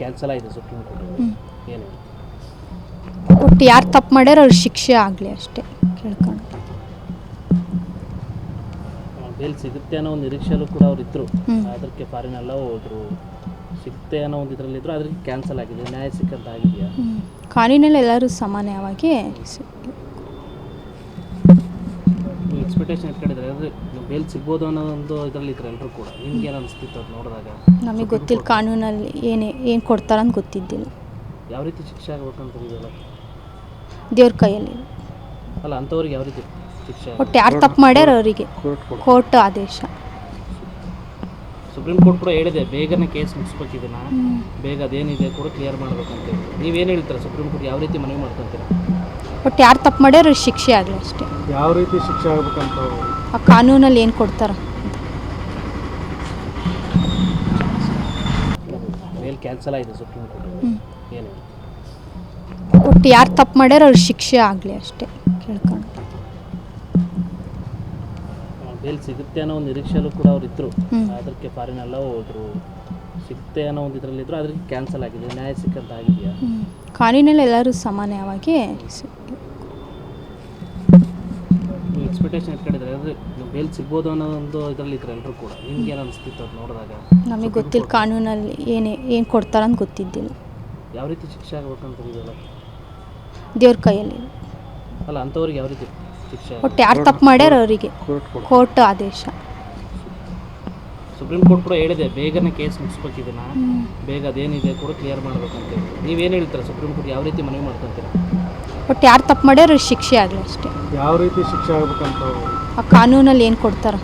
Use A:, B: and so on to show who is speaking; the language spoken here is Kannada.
A: ಕ್ಯಾನ್ಸಲ್ ಆಗಿದೆ ಸುಪ್ರೀಂ ಕೋರ್ಟ್. ಏನು?
B: ಒಟ್ಟು ಯಾರು ತಪ್ಪು ಮಾಡ್ಯಾರ ಅವ್ರ ಶಿಕ್ಷೆ ಆಗಲಿ ಅಷ್ಟೇ ಕೇಳ್ಕೊಂಡು.
A: ಬೇಲ್ ಸಿಗುತ್ತೆ ಅನ್ನೋ ಒಂದು ನಿರೀಕ್ಷೆಯಲ್ಲೂ ಕೂಡ ಅವ್ರು ಇದ್ರು. ಅದಕ್ಕೆ ಫಾರಿನ್ ಎಲ್ಲ ಹೋದ್ರು. ಸಿಗುತ್ತೆ ಅನ್ನೋ ಒಂದು ಇದರಲ್ಲಿ ಇದ್ರು ಅದಕ್ಕೆ ಕ್ಯಾನ್ಸಲ್ ಆಗಿದೆ. ನ್ಯಾಯ ಸಿಕ್ಕಂತ ಆಗಿದೆಯಾ.
B: ಕಾನೂನಲ್ಲಿ ಎಲ್ಲರೂ ಸಮಾನವಾಗಿ
A: ಎಕ್ಸ್ಪೆಕ್ಟೇಷನ್ ಇಟ್ಕೊಂಡಿದ್ರೆ ಅಂದರೆ ಬೇಲ್ ಸಿಗ್ಬೋದು ಅನ್ನೋ ಒಂದು ಇದರಲ್ಲಿ ಇದ್ರೆ ಎಲ್ಲರೂ ಕೂಡ. ನಿಮ್ಗೆ ಏನು ಅನಿಸ್ತಿತ್ತು ಅದು ನೋಡಿದಾಗ?
B: ನಮಗೆ ಗೊತ್ತಿಲ್ಲ ಕಾನೂನಲ್ಲಿ ಏನೇ ಏನು ಕೊಡ್ತಾರಂತ ಗೊತ್ತಿದ್ದಿಲ್ಲ.
A: ಯಾವ ರೀತಿ ಶಿಕ್ಷೆ ಆಗ್ಬೇಕಂತ ಇದೆಯಲ್ಲ?
B: ದೇವ್ರ ಕೈಯಲ್ಲಿ.
A: ಅಲ್ಲ ಅಂಥವ್ರಿಗೆ ಯಾವ ರೀತಿ ಶಿಕ್ಷೆ
B: ಒಟ್ಟು ಯಾರು ತಪ್ಪು ಮಾಡ್ಯಾರ ಅವರಿಗೆ. ಕೋರ್ಟ್ ಆದೇಶ.
A: ಸುಪ್ರೀಂ ಕೋರ್ಟ್ ಕೂಡ ಹೇಳಿದೆ ಬೇಗನೆ ಕೇಸ್ ಮುಗಿಸ್ಬೇಕು ಇದನ್ನ ಬೇಗ ಅದೇನಿದೆ ಕೂಡ ಕ್ಲಿಯರ್ ಮಾಡ್ಬೇಕಂತ ಹೇಳಿ. ನೀವೇನು ಹೇಳ್ತೀರಾ ಸುಪ್ರೀಂ ಕೋರ್ಟ್ ಯಾವ ರೀತಿ ಮನವಿ ಮಾಡ್ಕೊಂತೀರಾ?
B: ಒಟ್ಟು ಯಾರು ತಪ್ಪು ಮಾಡ್ಯಾರ ಶಿಕ್ಷೆ ಆಗಲಿ ಅಷ್ಟೇ.
C: ಯಾವ ರೀತಿ ಶಿಕ್ಷೆ ಆಗ್ಬೇಕಂತ
B: ಆ ಕಾನೂನಲ್ಲಿ ಏನು ಕೊಡ್ತಾರ?
A: ಮೇಲ್ ಕ್ಯಾನ್ಸಲ್ ಆಗಿದೆ ಸುಪ್ರೀಂ ಕೋರ್ಟ್. ಏನು?
B: ಒಟ್ಟು ಯಾರು ತಪ್ಪು ಮಾಡ್ಯಾರ ಅವ್ರ ಶಿಕ್ಷೆ ಆಗಲಿ ಅಷ್ಟೇ ಕೇಳ್ಕೊಂಡು.
A: ಬೇಲ್ ಸಿಗುತ್ತೆ ಅನ್ನೋ ಒಂದು ನಿರೀಕ್ಷೆಯಲ್ಲೂ ಕೂಡ ಅವ್ರು ಇದ್ರು ಅದಕ್ಕೆ ಫಾರಿನ್ ಎಲ್ಲ ಹೋದ್ರು. ಸಿಗುತ್ತೆ ಅನ್ನೋ ಒಂದು ಇದರಲ್ಲಿ ಇದ್ರು ಅದಕ್ಕೆ ಕ್ಯಾನ್ಸಲ್ ಆಗಿದೆ ನ್ಯಾಯ ಸಿಕ್ಕಂತ ಆಗಿದೆಯಾ.
B: ಕಾನೂನಲ್ಲಿ ಎಲ್ಲರೂ ಸಮಾನವಾಗಿ
A: ಎಕ್ಸ್ಪೆಕ್ಟೇಷನ್ ಇಟ್ಕೊಂಡಿದ್ರೆ ಅಂದರೆ ನೀವು ಬೇಲ್ ಸಿಗ್ಬೋದು ಅನ್ನೋ ಒಂದು ಇದರಲ್ಲಿ ಇದ್ರು ಎಲ್ಲರೂ ಕೂಡ ನಿಮ್ಗೆ ಏನು ಅನಿಸ್ತಿತ್ತು ಅದು ನೋಡಿದಾಗ?
B: ನಮಗೆ ಗೊತ್ತಿಲ್ಲ ಕಾನೂನಲ್ಲಿ ಏನೇ ಏನು ಕೊಡ್ತಾರ ಅಂತ ಗೊತ್ತಿದ್ದಿಲ್ಲ.
A: ಯಾವ ರೀತಿ ಶಿಕ್ಷೆ ಆಗ್ಬೇಕಂತ ಇದೆಯಲ್ಲ?
B: ದೇವ್ರ ಕೈಯಲ್ಲಿ.
A: ಅಲ್ಲ ಅಂಥವ್ರಿಗೆ ಯಾವ ರೀತಿ ಶಿಕ್ಷೆ
B: ಒಟ್ಟು ಯಾರು ತಪ್ಪು ಮಾಡ್ಯಾರ ಅವರಿಗೆ? ಕೋರ್ಟ್ ಆದೇಶ.
A: ಸುಪ್ರೀಂ ಕೋರ್ಟ್ ಕೂಡ ಹೇಳಿದೆ ಬೇಗನೆ ಕೇಸ್ ಮುಗಿಸ್ಬೇಕು ಇದನ್ನ ಬೇಗ ಅದೇನಿದೆ ಕೂಡ ಕ್ಲಿಯರ್ ಮಾಡ್ಬೇಕಂತ. ಹೇಳಿ ನೀವೇನು ಹೇಳ್ತೀರಾ ಸುಪ್ರೀಂ ಕೋರ್ಟ್ ಯಾವ ರೀತಿ ಮನವಿ ಮಾಡ್ಕೊಂತೀರಾ?
B: ಬಟ್ ಯಾರು ತಪ್ಪು ಮಾಡ್ಯಾರ ಶಿಕ್ಷೆ ಆಗಲಿ ಅಷ್ಟೇ.
C: ಯಾವ ರೀತಿ ಶಿಕ್ಷೆ ಆಗ್ಬೇಕಂತ
B: ಆ ಕಾನೂನಲ್ಲಿ ಏನು ಕೊಡ್ತಾರ.